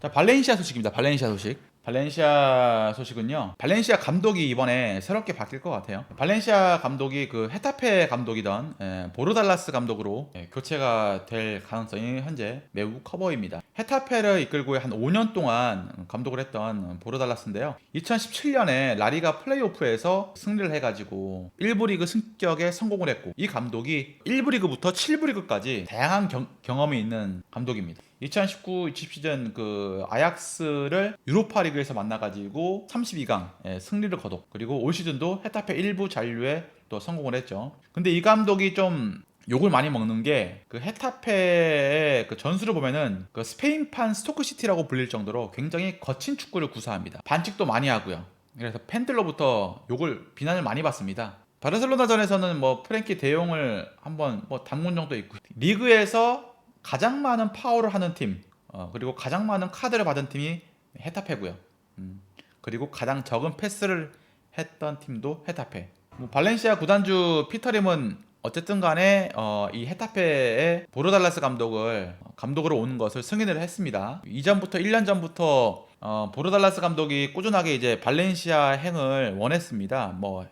자, 발렌시아 소식입니다. 발렌시아 소식. 발렌시아 소식은요. 발렌시아 감독이 이번에 새롭게 바뀔 것 같아요. 발렌시아 감독이 그 헤타페 감독이던 예, 보르달라스 감독으로 예, 교체가 될 가능성이 현재 매우 커 보입니다. 헤타페를 이끌고 한 5년 동안 감독을 했던 보르달라스인데요. 2017년에 라리가 플레이오프에서 승리를 해가지고 1부 리그 승격에 성공을 했고 이 감독이 1부 리그부터 7부 리그까지 다양한 경, 경험이 있는 감독입니다. 2019-20 시즌 그 아약스를 유로파 리그에서 만나가지고 32강 예, 승리를 거뒀. 그리고 올 시즌도 헤타페 1부 잔류에 또 성공을 했죠. 근데 이 감독이 좀 욕을 많이 먹는 게 그 헤타페의 그 전술을 보면은 그 스페인판 스토크시티라고 불릴 정도로 굉장히 거친 축구를 구사합니다. 반칙도 많이 하고요. 그래서 팬들로부터 욕을 비난을 많이 받습니다. 바르셀로나전에서는 뭐 프랭키 대용을 한번 뭐 담근 정도 있고 리그에서 가장 많은 파울을 하는 팀 어, 그리고 가장 많은 카드를 받은 팀이 헤타페고요. 음, 그리고 가장 적은 패스를 했던 팀도 헤타페. 뭐 발렌시아 구단주 피터림은 어쨌든 간에 어, 이 헤타페의 보르달라스 감독을 감독으로 오는 것을 승인을 했습니다. 이전부터 1년 전부터 어, 보르달라스 감독이 꾸준하게 이제 발렌시아 행을 원했습니다. 뭐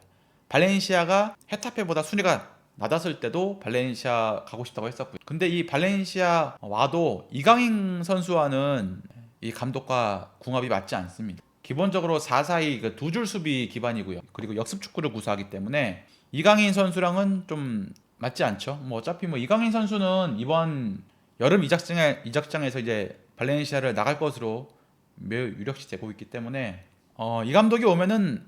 발렌시아가 헤타페보다 순위가 낮았을 때도 발렌시아 가고 싶다고 했었고요. 근데 이 발렌시아 와도 이강인 선수와는 이 감독과 궁합이 맞지 않습니다. 기본적으로 4-4-2그두줄 수비 기반이고요. 그리고 역습 축구를 구사하기 때문에 이강인 선수랑은 좀 맞지 않죠. 뭐 어차피 뭐 이강인 선수는 이번 여름 이적장에 이적장에서 이제 발렌시아를 나갈 것으로 매우 유력시 되고 있기 때문에 어, 이 감독이 오면은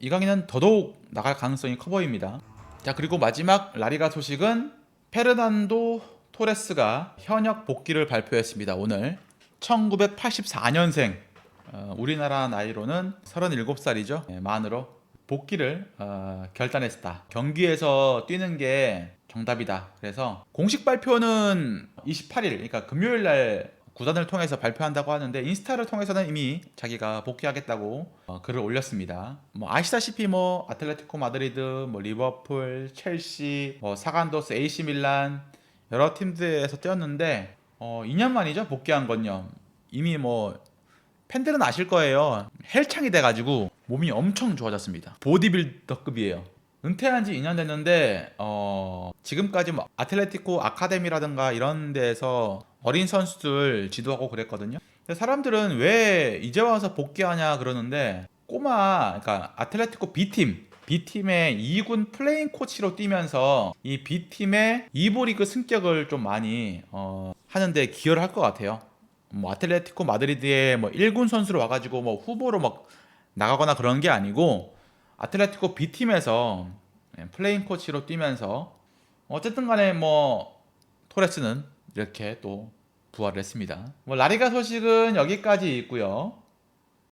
이강인은 더더욱 나갈 가능성이 커 보입니다. 자 그리고 마지막 라리가 소식은 페르난도 토레스가 현역 복귀를 발표했습니다. 오늘 1984년생 어, 우리나라 나이로는 37살이죠. 만으로 복귀를 어, 결단했다. 경기에서 뛰는 게 정답이다. 그래서 공식 발표는 28일, 그러니까 금요일 날 구단을 통해서 발표한다고 하는데 인스타를 통해서는 이미 자기가 복귀하겠다고 어, 글을 올렸습니다. 뭐 아시다시피 뭐 아틀레티코 마드리드, 뭐 리버풀, 첼시, 뭐 사간도스, AC 밀란 여러 팀들에서 뛰었는데 어, 2년 만이죠 복귀한 건요. 이미 뭐 팬들은 아실 거예요. 헬창이 돼가지고 몸이 엄청 좋아졌습니다. 보디빌더급이에요. 은퇴한 지 2년 됐는데 어, 지금까지 뭐 아틀레티코 아카데미라든가 이런 데서 어린 선수들 지도하고 그랬거든요. 사람들은 왜 이제 와서 복귀하냐 그러는데 꼬마 그러니까 아틀레티코 B팀 B팀의 2군 플레인 코치로 뛰면서 이 B팀의 2부 리그 승격을 좀 많이 어, 하는데 기여를 할 것 같아요. 뭐 아틀레티코 마드리드의 뭐 1군 선수로 와가지고 뭐 후보로 막 나가거나 그런 게 아니고 아틀레티코 B팀에서 플레인 코치로 뛰면서 어쨌든 간에 뭐 토레스는 이렇게 또 부활을 했습니다. 뭐 라리가 소식은 여기까지 있고요.